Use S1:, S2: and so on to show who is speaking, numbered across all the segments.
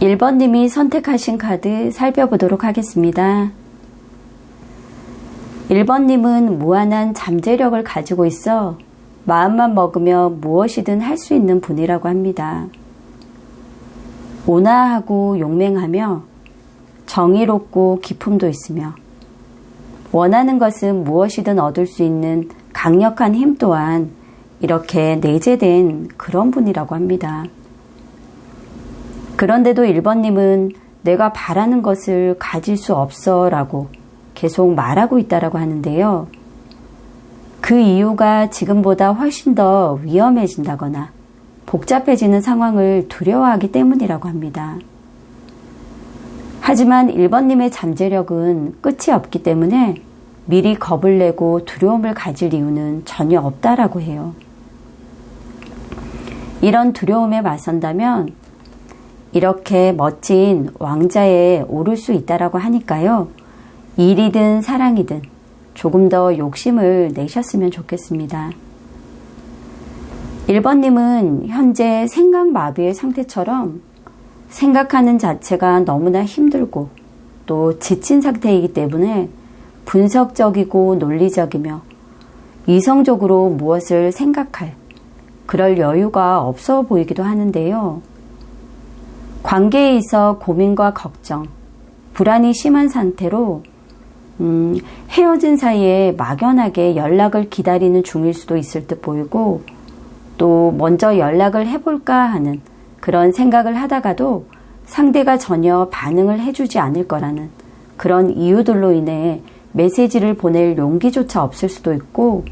S1: 1번님이 선택하신 카드 살펴보도록 하겠습니다. 1번님은 무한한 잠재력을 가지고 있어 마음만 먹으며 무엇이든 할 수 있는 분이라고 합니다. 온화하고 용맹하며 정의롭고 기품도 있으며 원하는 것은 무엇이든 얻을 수 있는 강력한 힘 또한 이렇게 내재된 그런 분이라고 합니다. 그런데도 1번님은 내가 바라는 것을 가질 수 없어 라고 계속 말하고 있다라고 하는데요. 그 이유가 지금보다 훨씬 더 위험해진다거나 복잡해지는 상황을 두려워하기 때문이라고 합니다. 하지만 1번님의 잠재력은 끝이 없기 때문에 미리 겁을 내고 두려움을 가질 이유는 전혀 없다라고 해요. 이런 두려움에 맞선다면 이렇게 멋진 왕자에 오를 수 있다라고 하니까요. 일이든 사랑이든 조금 더 욕심을 내셨으면 좋겠습니다. 1번님은 현재 생각마비의 상태처럼 생각하는 자체가 너무나 힘들고 또 지친 상태이기 때문에 분석적이고 논리적이며 이성적으로 무엇을 생각할 그럴 여유가 없어 보이기도 하는데요. 관계에 있어 고민과 걱정, 불안이 심한 상태로 음, 헤어진 사이에 막연하게 연락을 기다리는 중일 수도 있을 듯 보이고 또 먼저 연락을 해볼까 하는 그런 생각을 하다가도 상대가 전혀 반응을 해주지 않을 거라는 그런 이유들로 인해 메시지를 보낼 용기조차 없을 수도 있고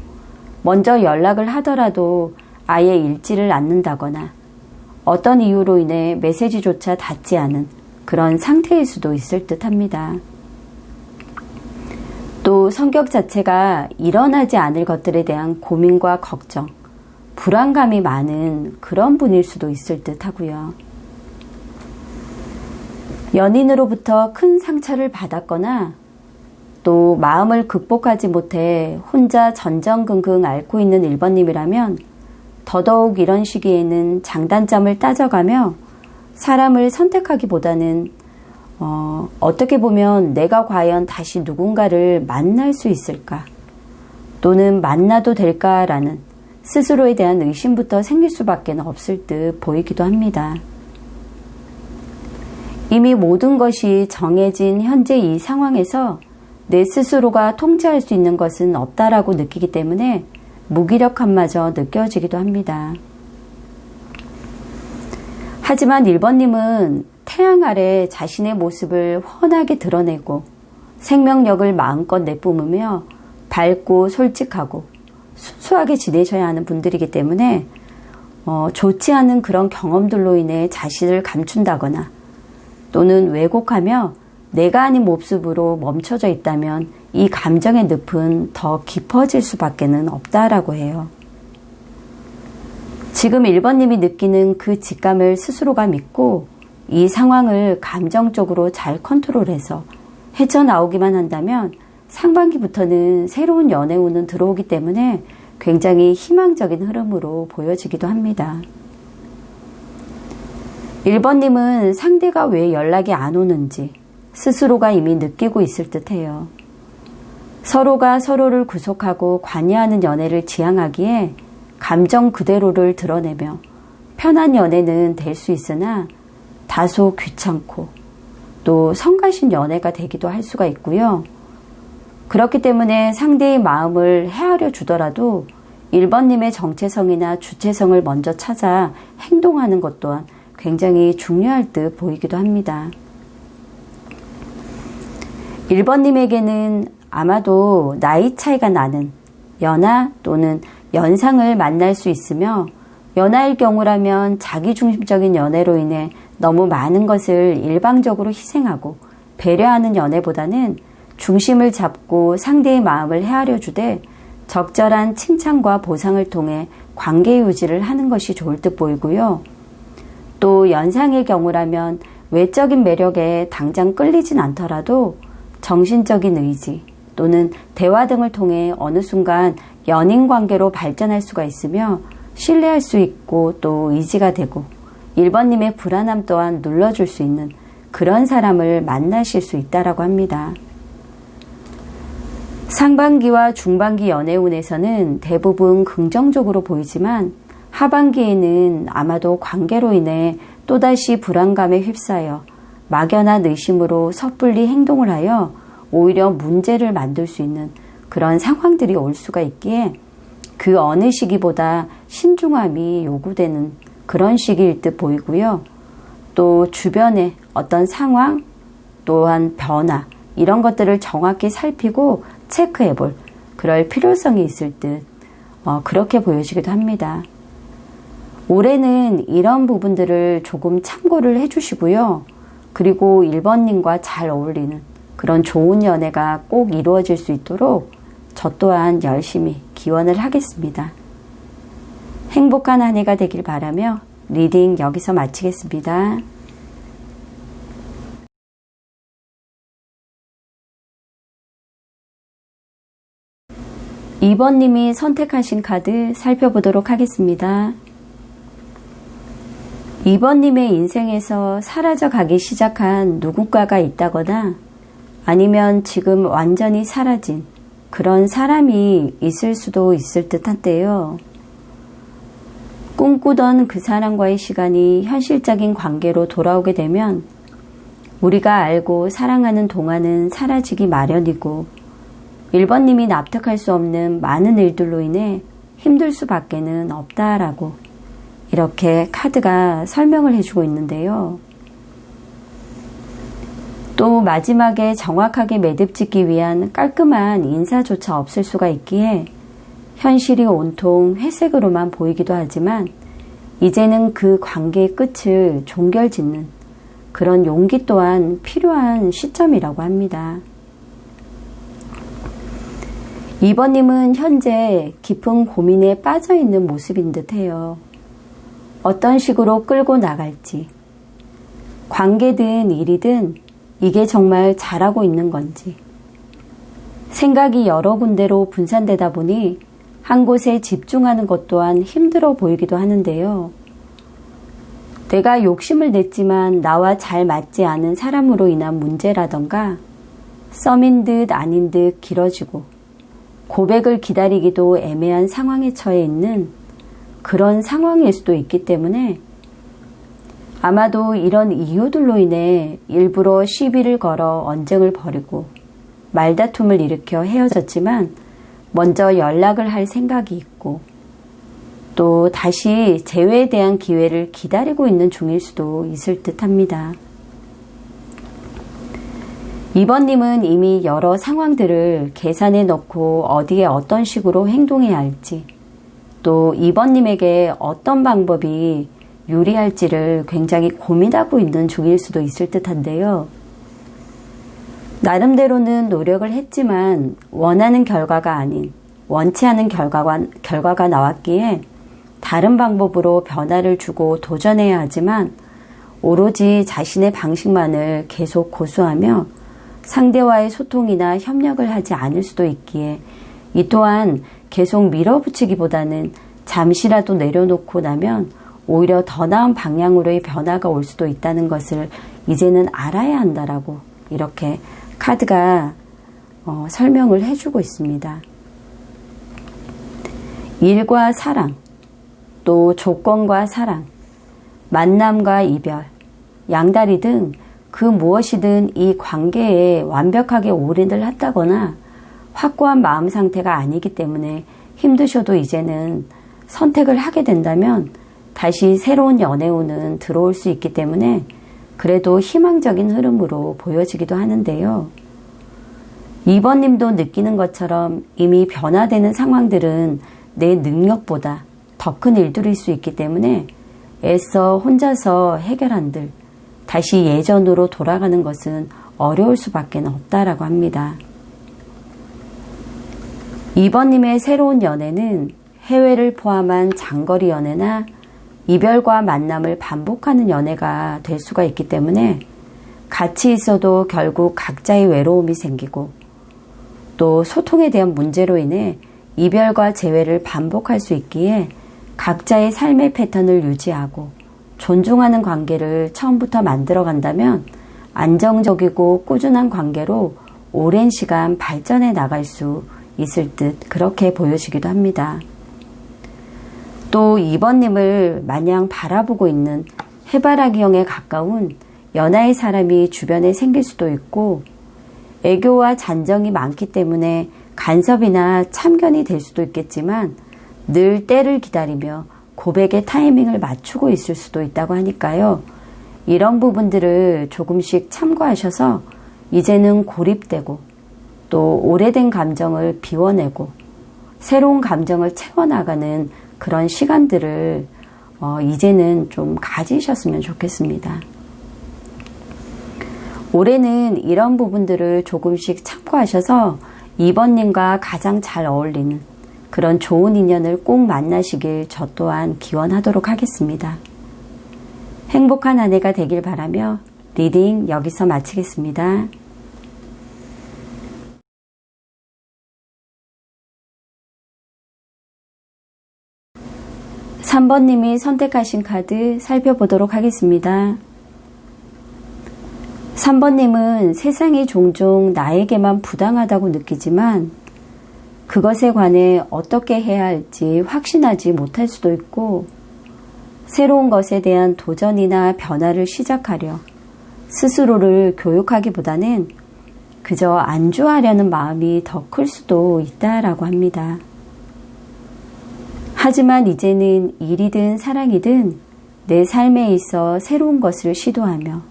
S1: 먼저 연락을 하더라도 아예 읽지를 않는다거나 어떤 이유로 인해 메시지조차 닿지 않은 그런 상태일 수도 있을 듯 합니다. 또 성격 자체가 일어나지 않을 것들에 대한 고민과 걱정, 불안감이 많은 그런 분일 수도 있을 듯 하고요. 연인으로부터 큰 상처를 받았거나 또 마음을 극복하지 못해 혼자 전전긍긍 앓고 있는 1번님이라면 더더욱 이런 시기에는 장단점을 따져가며 사람을 선택하기보다는 어, 어떻게 보면 내가 과연 다시 누군가를 만날 수 있을까? 또는 만나도 될까라는 스스로에 대한 의심부터 생길 수밖에 없을 듯 보이기도 합니다. 이미 모든 것이 정해진 현재 이 상황에서 내 스스로가 통제할 수 있는 것은 없다라고 느끼기 때문에 무기력함마저 느껴지기도 합니다. 하지만 1번님은 태양 아래 자신의 모습을 훤하게 드러내고 생명력을 마음껏 내뿜으며 밝고 솔직하고 순수하게 지내셔야 하는 분들이기 때문에 어, 좋지 않은 그런 경험들로 인해 자신을 감춘다거나 또는 왜곡하며 내가 아닌 모습으로 멈춰져 있다면 이 감정의 늪은 더 깊어질 수밖에는 없다라고 해요. 지금 1번님이 느끼는 그 직감을 스스로가 믿고 이 상황을 감정적으로 잘 컨트롤해서 헤쳐나오기만 한다면 상반기부터는 새로운 연애운은 들어오기 때문에 굉장히 희망적인 흐름으로 보여지기도 합니다. 1번님은 상대가 왜 연락이 안 오는지 스스로가 이미 느끼고 있을 듯 해요. 서로가 서로를 구속하고 관여하는 연애를 지향하기에 감정 그대로를 드러내며 편한 연애는 될 수 있으나 다소 귀찮고 또 성가신 연애가 되기도 할 수가 있고요. 그렇기 때문에 상대의 마음을 헤아려 주더라도 1번님의 정체성이나 주체성을 먼저 찾아 행동하는 것 또한 굉장히 중요할 듯 보이기도 합니다. 1번님에게는 아마도 나이 차이가 나는 연하 또는 연상을 만날 수 있으며 연하일 경우라면 자기중심적인 연애로 인해 너무 많은 것을 일방적으로 희생하고 배려하는 연애보다는 중심을 잡고 상대의 마음을 헤아려 주되 적절한 칭찬과 보상을 통해 관계 유지를 하는 것이 좋을 듯 보이고요. 또 연상의 경우라면 외적인 매력에 당장 끌리진 않더라도 정신적인 의지 또는 대화 등을 통해 어느 순간 연인 관계로 발전할 수가 있으며 신뢰할 수 있고 또 의지가 되고 1번님의 불안함 또한 눌러줄 수 있는 그런 사람을 만나실 수 있다라고 합니다. 상반기와 중반기 연애운에서는 대부분 긍정적으로 보이지만 하반기에는 아마도 관계로 인해 또다시 불안감에 휩싸여 막연한 의심으로 섣불리 행동을 하여 오히려 문제를 만들 수 있는 그런 상황들이 올 수가 있기에 그 어느 시기보다 신중함이 요구되는 그런 시기일 듯 보이고요. 또 주변의 어떤 상황 또한 변화 이런 것들을 정확히 살피고 체크해 볼 그럴 필요성이 있을 듯 어, 그렇게 보여지기도 합니다. 올해는 이런 부분들을 조금 참고를 해주시고요. 그리고 1번님과 잘 어울리는 그런 좋은 연애가 꼭 이루어질 수 있도록 저 또한 열심히 기원을 하겠습니다. 행복한 한 해가 되길 바라며 리딩 여기서 마치겠습니다. 2번님이 선택하신 카드 살펴보도록 하겠습니다. 2번님의 인생에서 사라져 가기 시작한 누군가가 있다거나 아니면 지금 완전히 사라진 그런 사람이 있을 수도 있을 듯 한데요. 꿈꾸던 그 사람과의 시간이 현실적인 관계로 돌아오게 되면 우리가 알고 사랑하는 동안은 사라지기 마련이고 1번님이 납득할 수 없는 많은 일들로 인해 힘들 수밖에는 없다라고 이렇게 카드가 설명을 해주고 있는데요. 또 마지막에 정확하게 매듭 짓기 위한 깔끔한 인사조차 없을 수가 있기에 현실이 온통 회색으로만 보이기도 하지만 이제는 그 관계의 끝을 종결 짓는 그런 용기 또한 필요한 시점이라고 합니다. 2번님은 현재 깊은 고민에 빠져 있는 모습인 듯 해요. 어떤 식으로 끌고 나갈지, 관계든 일이든 이게 정말 잘하고 있는 건지, 생각이 여러 군데로 분산되다 보니 한 곳에 집중하는 것 또한 힘들어 보이기도 하는데요. 내가 욕심을 냈지만 나와 잘 맞지 않은 사람으로 인한 문제라던가 썸인 듯 아닌 듯 길어지고 고백을 기다리기도 애매한 상황에 처해 있는 그런 상황일 수도 있기 때문에 아마도 이런 이유들로 인해 일부러 시비를 걸어 언쟁을 벌이고 말다툼을 일으켜 헤어졌지만 먼저 연락을 할 생각이 있고 또 다시 재회에 대한 기회를 기다리고 있는 중일 수도 있을 듯 합니다. 2번님은 이미 여러 상황들을 계산해 놓고 어디에 어떤 식으로 행동해야 할지, 또 2번님에게 어떤 방법이 유리할지를 굉장히 고민하고 있는 중일 수도 있을 듯 한데요. 나름대로는 노력을 했지만 원하는 결과가 아닌 원치 않은 결과가, 결과가 나왔기에 다른 방법으로 변화를 주고 도전해야 하지만 오로지 자신의 방식만을 계속 고수하며 상대와의 소통이나 협력을 하지 않을 수도 있기에 이 또한 계속 밀어붙이기보다는 잠시라도 내려놓고 나면 오히려 더 나은 방향으로의 변화가 올 수도 있다는 것을 이제는 알아야 한다라고 이렇게 카드가 어, 설명을 해주고 있습니다. 일과 사랑, 또 조건과 사랑, 만남과 이별, 양다리 등 그 무엇이든 이 관계에 완벽하게 올인을 했다거나 확고한 마음 상태가 아니기 때문에 힘드셔도 이제는 선택을 하게 된다면 다시 새로운 연애운은 들어올 수 있기 때문에 그래도 희망적인 흐름으로 보여지기도 하는데요. 2번님도 느끼는 것처럼 이미 변화되는 상황들은 내 능력보다 더 큰 일들일 수 있기 때문에 애써 혼자서 해결한들 다시 예전으로 돌아가는 것은 어려울 수밖에 없다라고 합니다. 2번님의 새로운 연애는 해외를 포함한 장거리 연애나 이별과 만남을 반복하는 연애가 될 수가 있기 때문에 같이 있어도 결국 각자의 외로움이 생기고 또 소통에 대한 문제로 인해 이별과 재회를 반복할 수 있기에 각자의 삶의 패턴을 유지하고 존중하는 관계를 처음부터 만들어 간다면 안정적이고 꾸준한 관계로 오랜 시간 발전해 나갈 수 있을 듯 그렇게 보여지기도 합니다. 또 2번님을 마냥 바라보고 있는 해바라기형에 가까운 연하의 사람이 주변에 생길 수도 있고 애교와 잔정이 많기 때문에 간섭이나 참견이 될 수도 있겠지만 늘 때를 기다리며 고백의 타이밍을 맞추고 있을 수도 있다고 하니까요. 이런 부분들을 조금씩 참고하셔서 이제는 고립되고 또 오래된 감정을 비워내고 새로운 감정을 채워나가는 그런 시간들을 어, 이제는 좀 가지셨으면 좋겠습니다. 올해는 이런 부분들을 조금씩 참고하셔서 2번님과 가장 잘 어울리는 그런 좋은 인연을 꼭 만나시길 저 또한 기원하도록 하겠습니다. 행복한 한 해가 되길 바라며 리딩 여기서 마치겠습니다. 3번님이 선택하신 카드 살펴보도록 하겠습니다. 3번님은 세상이 종종 나에게만 부당하다고 느끼지만 그것에 관해 어떻게 해야 할지 확신하지 못할 수도 있고 새로운 것에 대한 도전이나 변화를 시작하려 스스로를 교육하기보다는 그저 안주하려는 마음이 더 클 수도 있다라고 합니다. 하지만 이제는 일이든 사랑이든 내 삶에 있어 새로운 것을 시도하며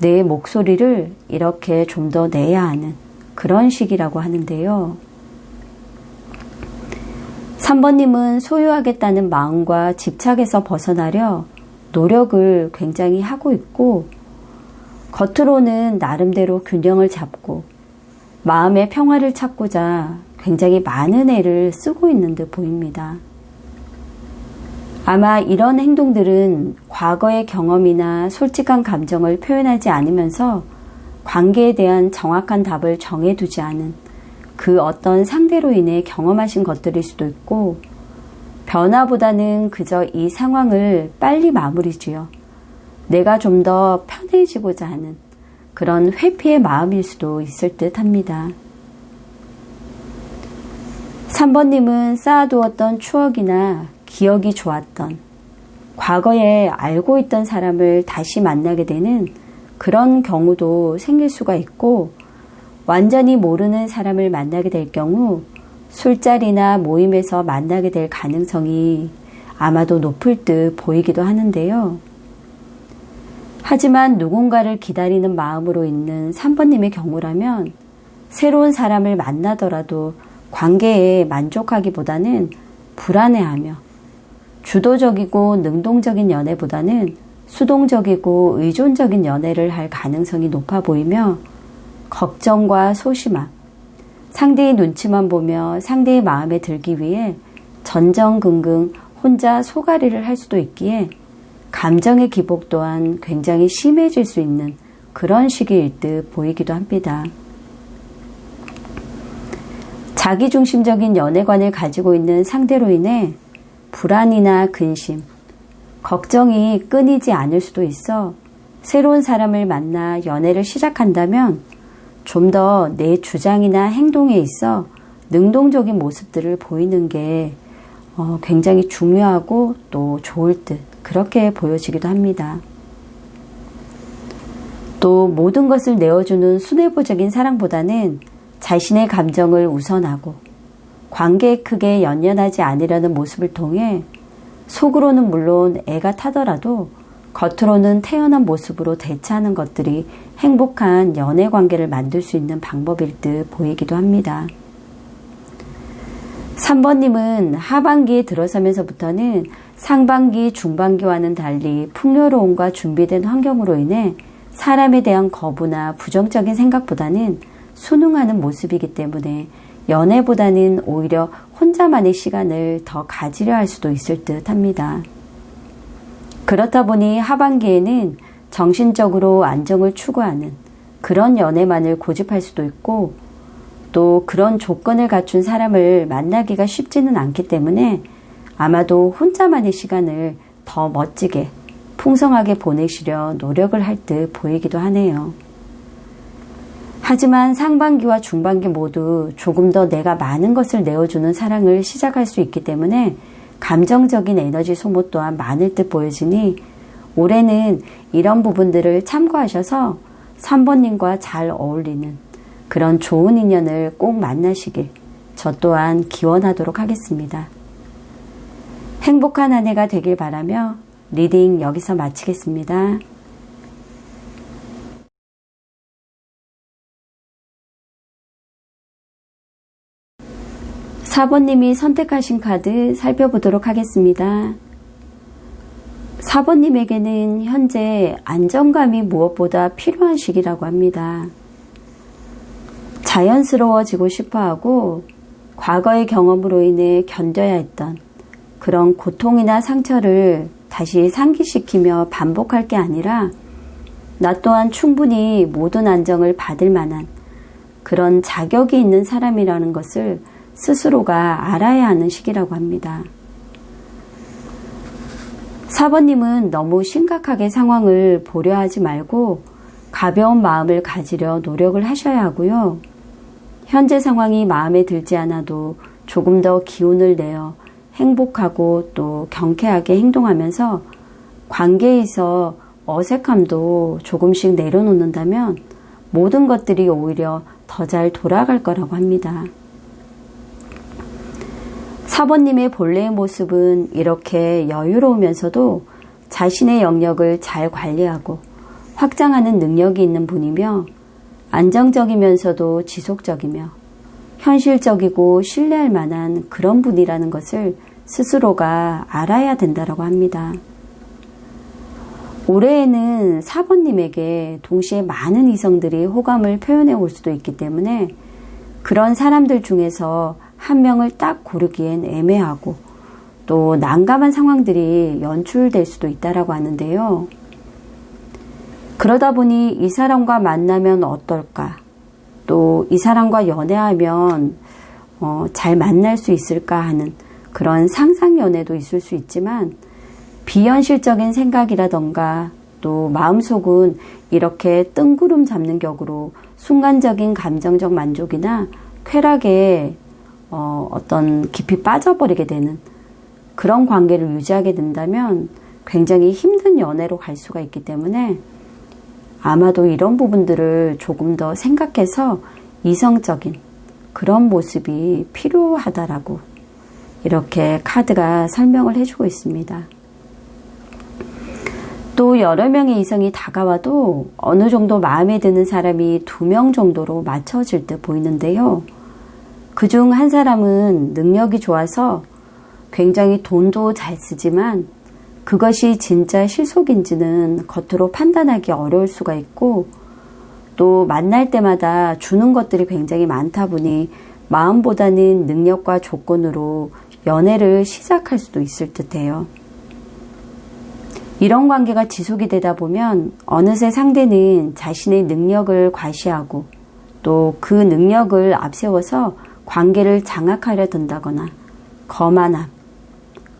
S1: 내 목소리를 이렇게 좀 더 내야 하는 그런 시기라고 하는데요. 3번님은 소유하겠다는 마음과 집착에서 벗어나려 노력을 굉장히 하고 있고 겉으로는 나름대로 균형을 잡고 마음의 평화를 찾고자 굉장히 많은 애를 쓰고 있는 듯 보입니다. 아마 이런 행동들은 과거의 경험이나 솔직한 감정을 표현하지 않으면서 관계에 대한 정확한 답을 정해두지 않은 그 어떤 상대로 인해 경험하신 것들일 수도 있고 변화보다는 그저 이 상황을 빨리 마무리 지어 내가 좀 더 편해지고자 하는 그런 회피의 마음일 수도 있을 듯 합니다. 3번님은 쌓아두었던 추억이나 기억이 좋았던 과거에 알고 있던 사람을 다시 만나게 되는 그런 경우도 생길 수가 있고 완전히 모르는 사람을 만나게 될 경우 술자리나 모임에서 만나게 될 가능성이 아마도 높을 듯 보이기도 하는데요. 하지만 누군가를 기다리는 마음으로 있는 3번님의 경우라면 새로운 사람을 만나더라도 관계에 만족하기보다는 불안해하며 주도적이고 능동적인 연애보다는 수동적이고 의존적인 연애를 할 가능성이 높아 보이며 걱정과 소심함, 상대의 눈치만 보며 상대의 마음에 들기 위해 전전긍긍 혼자 소가리를 할 수도 있기에 감정의 기복 또한 굉장히 심해질 수 있는 그런 시기일 듯 보이기도 합니다. 자기중심적인 연애관을 가지고 있는 상대로 인해 불안이나 근심, 걱정이 끊이지 않을 수도 있어 새로운 사람을 만나 연애를 시작한다면 좀 더 내 주장이나 행동에 있어 능동적인 모습들을 보이는 게 어, 굉장히 중요하고 또 좋을 듯 그렇게 보여지기도 합니다. 또 모든 것을 내어주는 순애보적인 사랑보다는 자신의 감정을 우선하고 관계에 크게 연연하지 않으려는 모습을 통해 속으로는 물론 애가 타더라도 겉으로는 태어난 모습으로 대처하는 것들이 행복한 연애 관계를 만들 수 있는 방법일 듯 보이기도 합니다. 3번님은 하반기에 들어서면서부터는 상반기, 중반기와는 달리 풍요로움과 준비된 환경으로 인해 사람에 대한 거부나 부정적인 생각보다는 순응하는 모습이기 때문에 연애보다는 오히려 혼자만의 시간을 더 가지려 할 수도 있을 듯 합니다. 그렇다 보니 하반기에는 정신적으로 안정을 추구하는 그런 연애만을 고집할 수도 있고 또 그런 조건을 갖춘 사람을 만나기가 쉽지는 않기 때문에 아마도 혼자만의 시간을 더 멋지게 풍성하게 보내시려 노력을 할 듯 보이기도 하네요. 하지만 상반기와 중반기 모두 조금 더 내가 많은 것을 내어주는 사랑을 시작할 수 있기 때문에 감정적인 에너지 소모 또한 많을 듯 보여지니 올해는 이런 부분들을 참고하셔서 3번님과 잘 어울리는 그런 좋은 인연을 꼭 만나시길 저 또한 기원하도록 하겠습니다. 행복한 한 해가 되길 바라며 리딩 여기서 마치겠습니다. 4번님이 선택하신 카드 살펴보도록 하겠습니다. 4번님에게는 현재 안정감이 무엇보다 필요한 시기라고 합니다. 자연스러워지고 싶어 하고 과거의 경험으로 인해 견뎌야 했던 그런 고통이나 상처를 다시 상기시키며 반복할 게 아니라 나 또한 충분히 모든 안정을 받을 만한 그런 자격이 있는 사람이라는 것을 스스로가 알아야 하는 시기라고 합니다. 4번님은 너무 심각하게 상황을 보려 하지 말고 가벼운 마음을 가지려 노력을 하셔야 하고요. 현재 상황이 마음에 들지 않아도 조금 더 기운을 내어 행복하고 또 경쾌하게 행동하면서 관계에서 어색함도 조금씩 내려놓는다면 모든 것들이 오히려 더 잘 돌아갈 거라고 합니다. 사번님의 본래의 모습은 이렇게 여유로우면서도 자신의 영역을 잘 관리하고 확장하는 능력이 있는 분이며 안정적이면서도 지속적이며 현실적이고 신뢰할 만한 그런 분이라는 것을 스스로가 알아야 된다라고 합니다. 올해에는 사번님에게 동시에 많은 이성들이 호감을 표현해 올 수도 있기 때문에 그런 사람들 중에서 한 명을 딱 고르기엔 애매하고 또 난감한 상황들이 연출될 수도 있다라고 하는데요. 그러다 보니 이 사람과 만나면 어떨까? 또 이 사람과 연애하면 어, 잘 만날 수 있을까 하는 그런 상상 연애도 있을 수 있지만 비현실적인 생각이라던가 또 마음속은 이렇게 뜬구름 잡는 격으로 순간적인 감정적 만족이나 쾌락에 어, 어떤 깊이 빠져버리게 되는 그런 관계를 유지하게 된다면 굉장히 힘든 연애로 갈 수가 있기 때문에 아마도 이런 부분들을 조금 더 생각해서 이성적인 그런 모습이 필요하다라고 이렇게 카드가 설명을 해주고 있습니다. 또 여러 명의 이성이 다가와도 어느 정도 마음에 드는 사람이 두 명 정도로 맞춰질 듯 보이는데요. 그 중 한 사람은 능력이 좋아서 굉장히 돈도 잘 쓰지만 그것이 진짜 실속인지는 겉으로 판단하기 어려울 수가 있고 또 만날 때마다 주는 것들이 굉장히 많다 보니 마음보다는 능력과 조건으로 연애를 시작할 수도 있을 듯해요. 이런 관계가 지속이 되다 보면 어느새 상대는 자신의 능력을 과시하고 또 그 능력을 앞세워서 관계를 장악하려 든다거나 거만함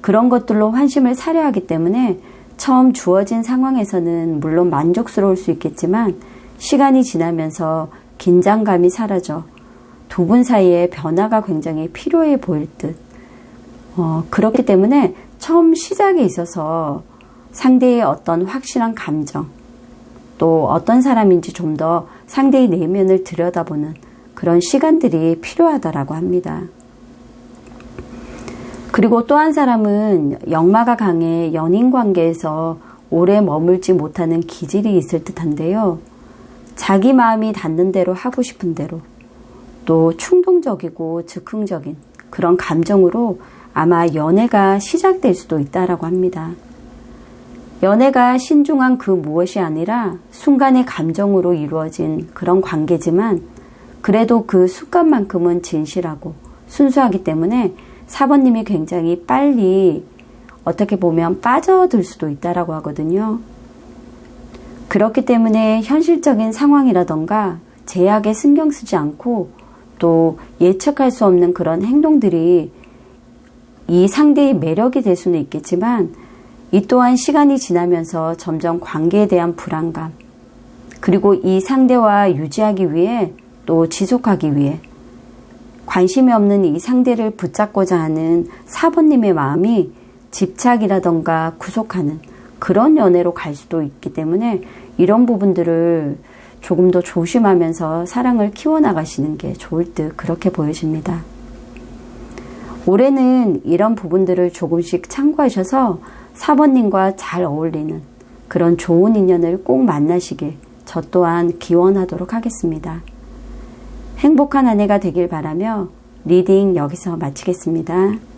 S1: 그런 것들로 환심을 사려 하기 때문에 처음 주어진 상황에서는 물론 만족스러울 수 있겠지만 시간이 지나면서 긴장감이 사라져 두 분 사이에 변화가 굉장히 필요해 보일 듯. 어, 그렇기 때문에 처음 시작에 있어서 상대의 어떤 확실한 감정, 또 어떤 사람인지 좀 더 상대의 내면을 들여다보는 그런 시간들이 필요하다라고 합니다. 그리고 또 한 사람은 역마가 강해 연인 관계에서 오래 머물지 못하는 기질이 있을 듯한데요. 자기 마음이 닿는 대로 하고 싶은 대로 또 충동적이고 즉흥적인 그런 감정으로 아마 연애가 시작될 수도 있다라고 합니다. 연애가 신중한 그 무엇이 아니라 순간의 감정으로 이루어진 그런 관계지만 그래도 그 습관만큼은 진실하고 순수하기 때문에 사번님이 굉장히 빨리 어떻게 보면 빠져들 수도 있다라고 하거든요. 그렇기 때문에 현실적인 상황이라던가 제약에 신경 쓰지 않고 또 예측할 수 없는 그런 행동들이 이 상대의 매력이 될 수는 있겠지만 이 또한 시간이 지나면서 점점 관계에 대한 불안감, 그리고 이 상대와 유지하기 위해 또 지속하기 위해 관심이 없는 이 상대를 붙잡고자 하는 사번님의 마음이 집착이라던가 구속하는 그런 연애로 갈 수도 있기 때문에 이런 부분들을 조금 더 조심하면서 사랑을 키워나가시는 게 좋을 듯 그렇게 보여집니다. 올해는 이런 부분들을 조금씩 참고하셔서 사번님과 잘 어울리는 그런 좋은 인연을 꼭 만나시길 저 또한 기원하도록 하겠습니다. 행복한 한 해가 되길 바라며 리딩 여기서 마치겠습니다.